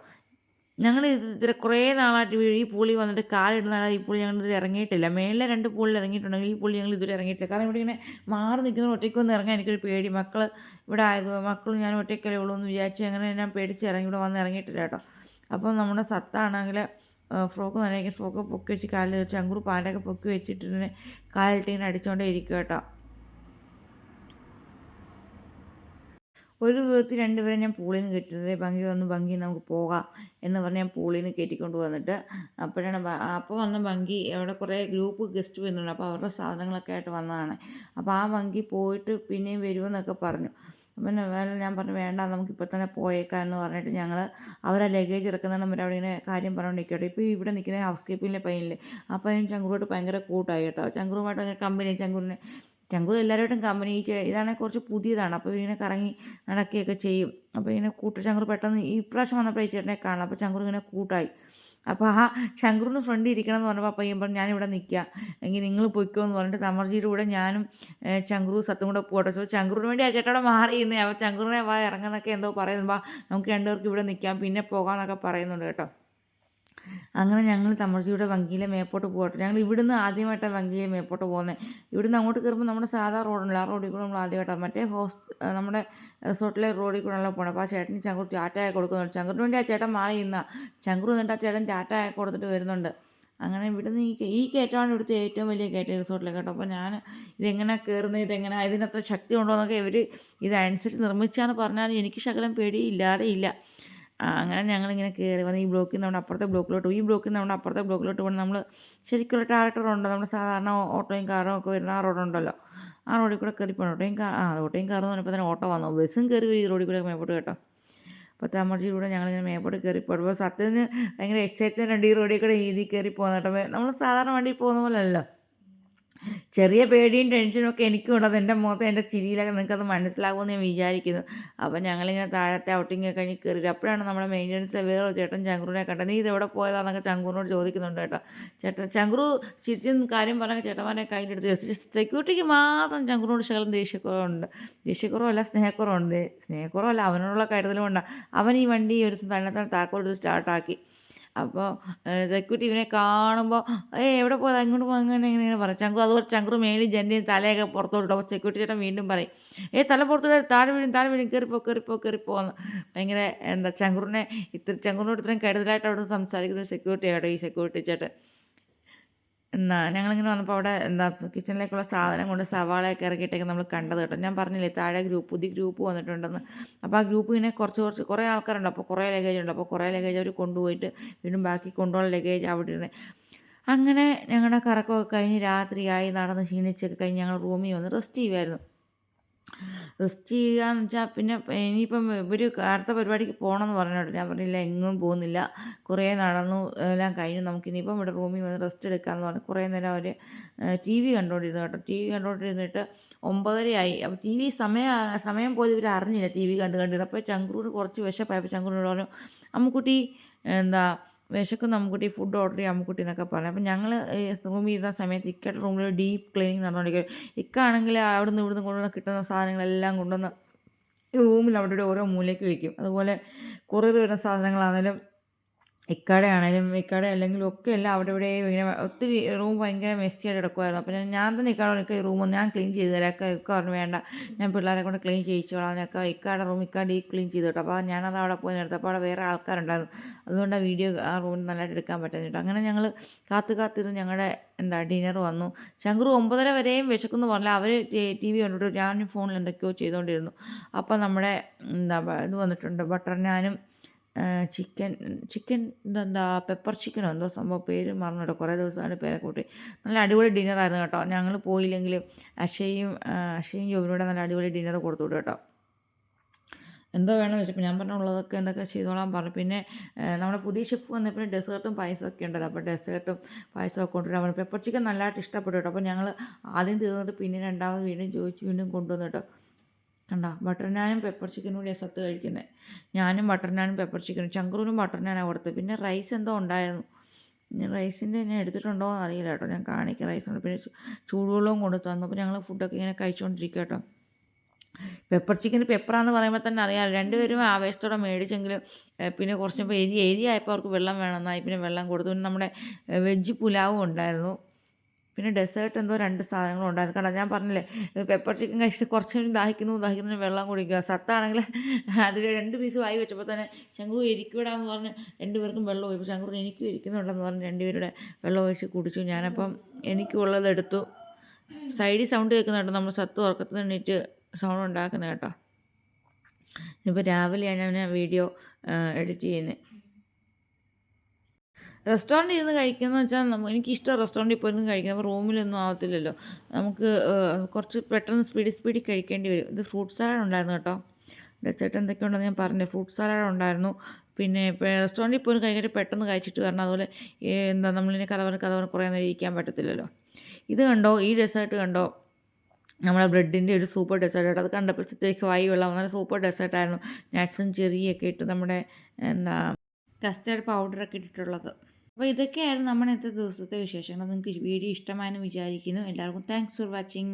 [SPEAKER 1] ഞങ്ങൾ ഇതിൽ കുറേ നാളായിട്ട് ഈ- പുള്ളി പുളി വന്നിട്ട് കാലിടുന്നതാണ് ഈ പുള്ളി ഞങ്ങൾ ഇതിൽ ഇറങ്ങിയിട്ടില്ല. മേളിലെ രണ്ട് പുള്ളിൽ ഇറങ്ങിയിട്ടുണ്ടെങ്കിൽ ഈ പുള്ളി ഞങ്ങൾ ഇതുവരെ ഇറങ്ങിയിട്ടില്ല. കാരണം ഇവിടെ ഇങ്ങനെ മാറി നിൽക്കുന്ന ഒറ്റയ്ക്കൊന്നും ഇറങ്ങാൻ എനിക്കൊരു പേടി. മക്കൾ ഇവിടെ ആയത് മക്കളും ഞാൻ ഒറ്റയ്ക്കല്ലേ ഉള്ളൂ എന്ന് വിചാരിച്ച് അങ്ങനെ ഞാൻ പേടിച്ച് ഇറങ്ങി. ഇവിടെ വന്ന് ഇറങ്ങിയിട്ടില്ല കേട്ടോ. അപ്പം നമ്മുടെ സത്താണെങ്കിൽ ഫ്രോക്ക് നനയ്ക്കും ഫ്രോക്ക് പൊക്കി വെച്ച് കാലിൽ വെച്ച് അങ്കൂർ പാലൊക്കെ പൊക്കി വെച്ചിട്ട് കാലിട്ട് ഇങ്ങനെ അടിച്ചുകൊണ്ടേ ഇരിക്കും കേട്ടോ. ഒരു വിധത്തിൽ രണ്ടുപേരെ ഞാൻ പൂളിൽ നിന്ന് ഭംഗി വന്ന് ഭംഗി നമുക്ക് പോകാം എന്ന് പറഞ്ഞ് ഞാൻ പൂളിൽ കയറ്റിക്കൊണ്ട് വന്നിട്ട് അപ്പോഴാണ് അപ്പോൾ വന്ന ഭംഗി അവിടെ കുറേ ഗ്രൂപ്പ് ഗസ്റ്റ് വരുന്നുണ്ട്. അപ്പോൾ അവരുടെ സാധനങ്ങളൊക്കെ ആയിട്ട് വന്നതാണ്. അപ്പോൾ ആ ഭംഗി പോയിട്ട് പിന്നെയും വരുമെന്നൊക്കെ പറഞ്ഞു. വേറെ ഞാൻ പറഞ്ഞു വേണ്ട നമുക്കിപ്പോൾ തന്നെ പോയേക്കാം എന്ന് പറഞ്ഞിട്ട് ഞങ്ങൾ അവരെ ലഗേജ് ഇറക്കുന്നതിന് വരെ അവിടെ ഇങ്ങനെ കാര്യം പറഞ്ഞുകൊണ്ടിരിക്കട്ടെ ഇപ്പോൾ ഇവിടെ നിൽക്കുന്ന ഹൗസ് കീപ്പിങ്ങിലെ പയ്യനില്ലേ? ആ പയ്യൻ ചങ്കുറുമായിട്ട് ഭയങ്കര കൂട്ടായി കേട്ടോ. ചങ്കുറുമായിട്ട് അങ്ങനെ കമ്പനി ചങ്കുറിനെ ചങ്കുറ് എല്ലാവരുമായിട്ടും കമ്പനി ഇതാണെങ്കിൽ കുറച്ച് പുതിയതാണ്. അപ്പോൾ ഇങ്ങനെ കറങ്ങി നടക്കുകയൊക്കെ ചെയ്യും. അപ്പോൾ ഇങ്ങനെ കൂട്ട് ചങ്കുറ് പെട്ടെന്ന് ഈ പ്രാവശ്യം വന്നപ്പോൾ ചേട്ടനെ കാണാം അപ്പോൾ ചങ്കുറ് ഇങ്ങനെ കൂട്ടായി. അപ്പോൾ ആ ശങ്കുറിന് ഫ്രണ്ട് ഇരിക്കണം എന്ന് പറഞ്ഞപ്പോൾ പയ്യൻ പറഞ്ഞു ഞാനിവിടെ നിൽക്കാം എങ്കിൽ നിങ്ങൾ പൊയ്ക്കോ എന്ന് പറഞ്ഞിട്ട് തമർജിയുടെ കൂടെ ഞാനും ചങ്കറു സത്തും കൂടെ പോകട്ടെ സോ ചങ്കുറിന് വേണ്ടി ആ ചേട്ടയുടെ മാറി ഇന്ന് അപ്പോൾ ചങ്കുറിനെ വാ ഇറങ്ങുന്നൊക്കെ എന്തോ പറയുന്നു. വാ നമുക്ക് രണ്ടുപേർക്ക് ഇവിടെ നിൽക്കാം. പിന്നെ പോകാമെന്നൊക്കെ പറയുന്നുണ്ട് കേട്ടോ. അങ്ങനെ ഞങ്ങൾ തമർജിയുടെ വങ്കിയിലെ മേപ്പോട്ട് പോകട്ടെ ഞങ്ങൾ ഇവിടുന്ന് ആദ്യമായിട്ടാണ് വങ്കിയിലെ മേപ്പോട്ട് പോകുന്നത് ഇവിടുന്ന് അങ്ങോട്ട് കയറുമ്പോൾ നമ്മുടെ സാധാ റോഡുണ്ടല്ലോ ആ റോഡിൽ കൂടെ നമ്മൾ ആദ്യമായിട്ടാണ് മറ്റേ ഹോസ് നമ്മുടെ റിസോർട്ടിലെ റോഡിൽ കൂടെ പോകണം അപ്പോൾ ആ ചേട്ടന് ചങ്കൂർ ടാറ്റ കൊടുക്കുന്നുണ്ട്. ചങ്കുറിന് വേണ്ടി ആ ചേട്ടൻ മാറി ഇന്ന ചങ്കുർ എന്നിട്ട് ആ ചേട്ടൻ ടാറ്റ കൊടുത്തിട്ട് വരുന്നുണ്ട്. അങ്ങനെ ഇവിടുന്ന് ഈ ഈ കയറ്റമാണ് ഇവിടുത്തെ ഏറ്റവും വലിയ കയറ്റം റിസോർട്ടിലെ കേട്ടോ. അപ്പോൾ ഞാൻ ഇതെങ്ങനെ കയറുന്നത് ഇതെങ്ങനെ ഇതിനത്ര ശക്തി ഉണ്ടോ എന്നൊക്കെ ഇവർ ഇതനുസരിച്ച് നിർമ്മിച്ചാന്ന് പറഞ്ഞാൽ എനിക്ക് ശകലം പേടി ഇല്ലാതെ ഇല്ല. അങ്ങനെ ഞങ്ങളിങ്ങനെ കയറി വന്ന് ഈ ബ്ലോക്കിൽ നിന്ന് നമ്മുടെ അപ്പുറത്തെ ബ്ലോക്കിലോട്ട് ഈ ബ്ലോക്കിൽ നിന്ന് നമ്മുടെ അപ്പുറത്തെ ബ്ലോക്കിലോട്ട് പോകണം നമ്മൾ ശരിക്കുള്ള ടാറക്ടർ ഉണ്ട്? നമ്മുടെ സാധാരണ ഓട്ടോയും കാറും ഒക്കെ വരുന്ന ആ റോഡുണ്ടല്ലോ ആ റോഡിൽ കൂടെ കയറി പോകണം ഓട്ടോയും കാർ ആ ഓട്ടോയും കാറും പറഞ്ഞപ്പോൾ തന്നെ ഓട്ടോ വന്നു. ബസ്സും കയറി ഈ റോഡിൽ കൂടെ മേപ്പോട്ട് കേട്ടോ. അപ്പോൾ താമരശ്ശേരിയിലൂടെ ഞങ്ങളിങ്ങനെ മേപ്പോട്ട് കയറി പോകുമ്പോൾ സത്യത്തിന് ഭയങ്കര എക്സൈറ്റ്മെന്റ് ഉണ്ട് ഈ റോഡിൽ കൂടെ ഈ കയറി പോകുന്ന കേട്ടോ നമ്മൾ സാധാരണ വണ്ടിയിൽ പോകുന്ന പോലെ അല്ലല്ലോ. ചെറിയ പേടിയും ടെൻഷനും ഒക്കെ എനിക്കും ഉണ്ട്. എന്റെ മുഖത്ത് എന്റെ ചിരിയിലൊക്കെ നിങ്ങൾക്കത് മനസ്സിലാകുമെന്ന് ഞാൻ വിചാരിക്കുന്നു. അപ്പോൾ ഞങ്ങളിങ്ങനെ താഴത്തെ ഔട്ടിങ് ഒക്കെ കഴിഞ്ഞ് കയറി അപ്പോഴാണ് നമ്മുടെ മെയിന്റനൻസിലെ വേറെ ചേട്ടൻ ചങ്കുറിനെ കണ്ടത്. നീ ഇത് എവിടെ പോയതാണെന്നൊക്കെ ചങ്കുറിനോട് ചോദിക്കുന്നുണ്ട് കേട്ടോ. ചേട്ടൻ ചങ്കുറു ചിരിച്ചും കാര്യം പറഞ്ഞ ചേട്ടന്മാരെ കയ്യിലെടുത്ത് സെക്യൂരിറ്റിക്ക് മാത്രം ചങ്കുറിനോട് ശകലം ദേഷ്യക്കുറവുണ്ട്. ദേഷ്യക്കുറവല്ല സ്നേഹക്കുറവുണ്ട്. സ്നേഹക്കുറവല്ല അവനോടുള്ള കരുതലും ഉണ്ട് അവൻ ഈ വണ്ടി ഒരു തന്നെ തന്നെ താക്കോലെടുത്ത് സ്റ്റാർട്ടാക്കി അപ്പോൾ സെക്യൂരിറ്റി ഇവനെ കാണുമ്പോൾ ഏ എവിടെ പോയത്? അങ്ങോട്ട് പോകാൻ ഇങ്ങനെ ഇങ്ങനെ പറയും. ചങ്കു അതുപോലെ ചങ്കു മേളിൽ ജെന്റി തലയൊക്കെ പുറത്തോട്ട് അപ്പോൾ സെക്യൂരിറ്റി ചേട്ടൻ വീണ്ടും പറയും. ഏ തല പുറത്തോട്ട് താഴെ വീഴും താഴെ വീഴും. കയറിപ്പോ കയറിപ്പോ കയറിപ്പോ എന്ന്. ഭയങ്കര എന്താ ചങ്കുറിനെ ഇത്ര ചങ്കുറിനോട് ഇത്രയും കരുതലായിട്ട് അവിടെ സംസാരിക്കുന്ന സെക്യൂരിറ്റി ഈ സെക്യൂരിറ്റി ചേട്ടൻ. എന്നാ ഞങ്ങളിങ്ങനെ വന്നപ്പോൾ അവിടെ എന്താ കിച്ചണിലേക്കുള്ള സാധനം കൊണ്ട് സവാളയൊക്കെ ഇറക്കിയിട്ടൊക്കെ നമ്മൾ കണ്ടത് കേട്ടോ. ഞാൻ പറഞ്ഞില്ലേ താഴെ ഗ്രൂപ്പ് പുതിയ ഗ്രൂപ്പ് വന്നിട്ടുണ്ടെന്ന്. അപ്പോൾ ആ ഗ്രൂപ്പ് ഇങ്ങനെ കുറച്ച് കുറച്ച് കുറേ ആൾക്കാരുണ്ട്. അപ്പോൾ കുറേ ലഗേജ് ഉണ്ട്. അപ്പോൾ കുറേ ലഗേജ് അവർ കൊണ്ടുപോയിട്ട് വീണ്ടും ബാക്കി കൊണ്ടുപോകുന്ന ലഗേജ് അവിടെ ഇരുന്ന് അങ്ങനെ ഞങ്ങളുടെ കറക്കമൊക്കെ കഴിഞ്ഞ് രാത്രിയായി നടന്ന് ക്ഷീണിച്ചൊക്കെ കഴിഞ്ഞ് ഞങ്ങൾ റൂമിൽ വന്ന് റെസ്റ്റ് ചെയ്യുമായിരുന്നു റെസ്റ്റ് ചെയ്യുകയെന്ന് വെച്ചാൽ പിന്നെ ഇനിയിപ്പം ഇവർ അടുത്ത പരിപാടിക്ക് പോകണമെന്ന് പറഞ്ഞോട്ട് ഞാൻ പറഞ്ഞില്ല എങ്ങും പോകുന്നില്ല. കുറേ നടന്നു എല്ലാം കഴിഞ്ഞു. നമുക്ക് ഇനിയിപ്പം ഇവിടെ റൂമിൽ വന്ന് റെസ്റ്റ് എടുക്കാമെന്ന് പറഞ്ഞു കുറേ നേരം അവർ ടി വി കണ്ടുകൊണ്ടിരുന്നു കേട്ടോ. ടി വി കണ്ടുകൊണ്ടിരുന്നിട്ട് ഒമ്പതരയായി. അപ്പോൾ ടി വി സമയം സമയം പോയത് ഇവർ അറിഞ്ഞില്ല ടി വി കണ്ട് കണ്ടിരുന്നു അപ്പോൾ ചങ്കൂറിന് കുറച്ച് വിശപ്പായപ്പോൾ ചങ്കൂറിനോട് പറഞ്ഞു അമ്മുക്കുട്ടി എന്താ വിശക്കും അമ്മുക്കുട്ടി ഫുഡ് ഓർഡർ ചെയ്യാം അമ്മുക്കുട്ടി എന്നൊക്കെ പറഞ്ഞു. അപ്പോൾ ഞങ്ങൾ റൂമിൽ ഇരുന്ന സമയത്ത് ഇക്കയുടെ റൂമിൽ ഡീപ്പ് ക്ലീനിങ് നടന്നുകൊണ്ടിരിക്കും ഇക്കാണെങ്കിൽ അവിടുന്ന് ഇവിടുന്ന് കൊണ്ടുവന്ന് കിട്ടുന്ന സാധനങ്ങളെല്ലാം കൊണ്ടുവന്ന് റൂമിൽ അവിടെ ഓരോ മൂലയ്ക്ക് വയ്ക്കും അതുപോലെ കുറേ വരുന്ന സാധനങ്ങളാണെങ്കിലും ഇക്കട ആണെങ്കിലും ഇക്കട അല്ലെങ്കിലും ഒക്കെ എല്ലാം അവിടെ ഇവിടെ ഇങ്ങനെ ഒത്തിരി റൂം ഭയങ്കര മെസ്സിയായിട്ട് കിടക്കുമായിരുന്നു അപ്പോൾ ഞാൻ തന്നെ ഇക്കാടെ എനിക്ക് ഈ റൂമൊന്നും ഞാൻ ക്ലീൻ ചെയ്ത് തരാം. ഒക്കെ പറഞ്ഞു വേണ്ട. ഞാൻ പിള്ളേരെ കൊണ്ട് ക്ലീൻ ചെയ്യിച്ചോളാം. അതിനൊക്കെ ഇക്കാടെ റൂം ഇക്കാട് ഡീപ്പ് ക്ലീൻ ചെയ്തു കേട്ടോ അപ്പോൾ ഞാനത് അവിടെ പോയി നിർത്തപ്പോൾ അവിടെ വേറെ ആൾക്കാരുണ്ടായിരുന്നു. അതുകൊണ്ട് ആ വീഡിയോ ആ റൂമിൽ നല്ലതായിട്ട് എടുക്കാൻ പറ്റുന്നു കേട്ടോ. അങ്ങനെ ഞങ്ങൾ കാത്ത് കാത്തിരുന്ന് ഞങ്ങളുടെ എന്താ ഡിന്നർ വന്നു. ശങ്കർ ഒമ്പതര വരെയും വിശക്കുന്നു പറഞ്ഞില്ല. അവർ ടി വി കണ്ടിട്ട് ഞാൻ ഫോണിൽ എന്തൊക്കെയോ ചെയ്തുകൊണ്ടിരുന്നു അപ്പോൾ നമ്മുടെ എന്താ ഇത് വന്നിട്ടുണ്ട്. ബട്ടർ നാനും ചിക്കൻ ചിക്കൻ ഇതെന്താ? പെപ്പർ ചിക്കനോ? എന്തോ സംഭവം പേര് മറന്നിട്ടോ കുറേ ദിവസമാണ് പേരെ കൂട്ടി. നല്ല അടിപൊളി ഡിന്നറായിരുന്നു കേട്ടോ. ഞങ്ങൾ പോയില്ലെങ്കിലും അക്ഷയും അക്ഷയും ജോബിനൂടെ നല്ല അടിപൊളി ഡിന്നർ കൊടുത്തു കേട്ടോ. എന്തോ വേണമെന്ന് വെച്ചപ്പോൾ ഞാൻ പറഞ്ഞ ഉള്ളതൊക്കെ എന്തൊക്കെ ചെയ്തോളാം പറഞ്ഞു. പിന്നെ നമ്മുടെ പുതിയ ഷെഫ് വന്നപ്പോൾ ഡെസേർട്ടും പായസം ഒക്കെ ഉണ്ടല്ലോ. അപ്പോൾ ഡെസേർട്ടും പായസമൊക്കെ കൊണ്ടുവരാൻ പറഞ്ഞു പെപ്പർ ചിക്കൻ നല്ലതായിട്ട് ഇഷ്ടപ്പെട്ടു കേട്ടോ. അപ്പോൾ ഞങ്ങൾ ആദ്യം തീർന്നിട്ട് പിന്നെ രണ്ടാമത് വീണ്ടും ചോദിച്ച് വീണ്ടും കൊണ്ടുവന്നു കേട്ടോ. കണ്ടോ? ബട്ടർ നാനും പെപ്പർ ചിക്കനും കൂടിയാണ് സത്ത് കഴിക്കുന്നത് ഞാനും ബട്ടർ നാനും പെപ്പർ ചിക്കനും ചങ്കറൂനും ബട്ടർ നാനാണ് കൊടുത്തത്. പിന്നെ റൈസ് എന്തോ ഉണ്ടായിരുന്നു. റൈസിന്റെ ഞാൻ എടുത്തിട്ടുണ്ടോ എന്ന് അറിയില്ല കേട്ടോ. ഞാൻ കാണിക്കാം റൈസ് ഉണ്ട് പിന്നെ ചൂടുവെള്ളവും കൊണ്ട് തന്നു അപ്പോൾ ഞങ്ങൾ ഫുഡൊക്കെ ഇങ്ങനെ കഴിച്ചുകൊണ്ടിരിക്കുക കേട്ടോ. പെപ്പർ ചിക്കൻ പെപ്പറാന്ന് പറയുമ്പോൾ തന്നെ അറിയാം രണ്ടുപേരും ആവേശത്തോടെ മേടിച്ചെങ്കിലും പിന്നെ കുറച്ച് എരി എരി ആയപ്പോൾ അവർക്ക് വെള്ളം വേണമെന്നായി പിന്നെ വെള്ളം കൊടുത്തു. പിന്നെ നമ്മുടെ വെജ് പുലാവും ഉണ്ടായിരുന്നു. പിന്നെ ഡെസേർട്ട് എന്തോ രണ്ട് സാധനങ്ങളും ഉണ്ടായിരുന്നു. കാരണം ഞാൻ പറഞ്ഞില്ലേ പെപ്പർ ചിക്കൻ കഴിച്ചിട്ട് കുറച്ച് കഴിഞ്ഞ് ദാഹിക്കുന്നു ദാഹിക്കുന്നു വെള്ളം കുടിക്കുക. സത്താണെങ്കിൽ അതിൽ രണ്ട് പീസ് വായി വെച്ചപ്പോൾ തന്നെ ശങ്കുറു എരിക്കുവിടാന്ന് പറഞ്ഞ് രണ്ടുപേർക്കും വെള്ളം ഒഴിച്ചു. ശങ്കുറു എനിക്കും ഇരിക്കുന്നുണ്ടെന്ന് പറഞ്ഞ് രണ്ടുപേരുടെ വെള്ളം ഒഴിച്ച് കുടിച്ചു. ഞാനപ്പം എനിക്കുള്ളത് എടുത്തു. സൈഡിൽ സൗണ്ട് കേൾക്കുന്നുണ്ട് നമ്മൾ സത്ത് ഉറക്കത്തിൽ എണ്ണീറ്റ് സൗണ്ട് ഉണ്ടാക്കുന്നത് കേട്ടോ. ഇപ്പോൾ രാവിലെയാണ് ഞാൻ വീഡിയോ എഡിറ്റ് ചെയ്യുന്നത്. റെസ്റ്റോറന്റിൽ ഇരുന്ന് കഴിക്കുന്നത് വെച്ചാൽ നമുക്ക് എനിക്കിഷ്ടം റെസ്റ്റോറന്റിൽ പോയി ഇരുന്ന് കഴിക്കുന്നത് അപ്പോൾ റൂമിലൊന്നും ആവത്തില്ലല്ലോ. നമുക്ക് കുറച്ച് പെട്ടെന്ന് സ്പീഡി സ്പീഡി കഴിക്കേണ്ടി വരും. ഇത് ഫ്രൂട്ട് സാലഡ് ഉണ്ടായിരുന്നു കേട്ടോ. ഡെസേർട്ട് എന്തൊക്കെയുണ്ടെന്ന് ഞാൻ പറഞ്ഞു. ഫ്രൂട്ട് സാലഡ് ഉണ്ടായിരുന്നു. പിന്നെ റെസ്റ്റോറന്റിൽ പോയി കഴിക്കാൻ പെട്ടെന്ന് കഴിച്ചിട്ട് വരണം. അതുപോലെ എന്താ നമ്മളിനെ കഥ പറഞ്ഞ് കഥ പറഞ്ഞ് കുറേ നേരം ഇരിക്കാൻ പറ്റത്തില്ലല്ലോ. ഇത് കണ്ടോ? ഈ ഡെസേർട്ട് കണ്ടോ? നമ്മളെ ബ്രെഡിന്റെ ഒരു സൂപ്പർ ഡെസേർട്ട് അത് കണ്ടപ്പോഴത്തേക്ക് വായി വെള്ളം നല്ല സൂപ്പർ ഡെസേർട്ടായിരുന്നു നട്ട്സും ചെറിയൊക്കെ ഇട്ട് നമ്മുടെ എന്താ കസ്റ്റേർഡ് പൗഡറൊക്കെ ഇട്ടിട്ടുള്ളത്. അപ്പോൾ ഇതൊക്കെയായിരുന്നു നമ്മുടെ ഇന്നത്തെ ദിവസത്തെ വിശേഷങ്ങൾ. നിങ്ങൾക്ക് വീഡിയോ ഇഷ്ടമായെന്ന് വിചാരിക്കുന്നു. എല്ലാവർക്കും താങ്ക്സ് ഫോർ വാച്ചിങ്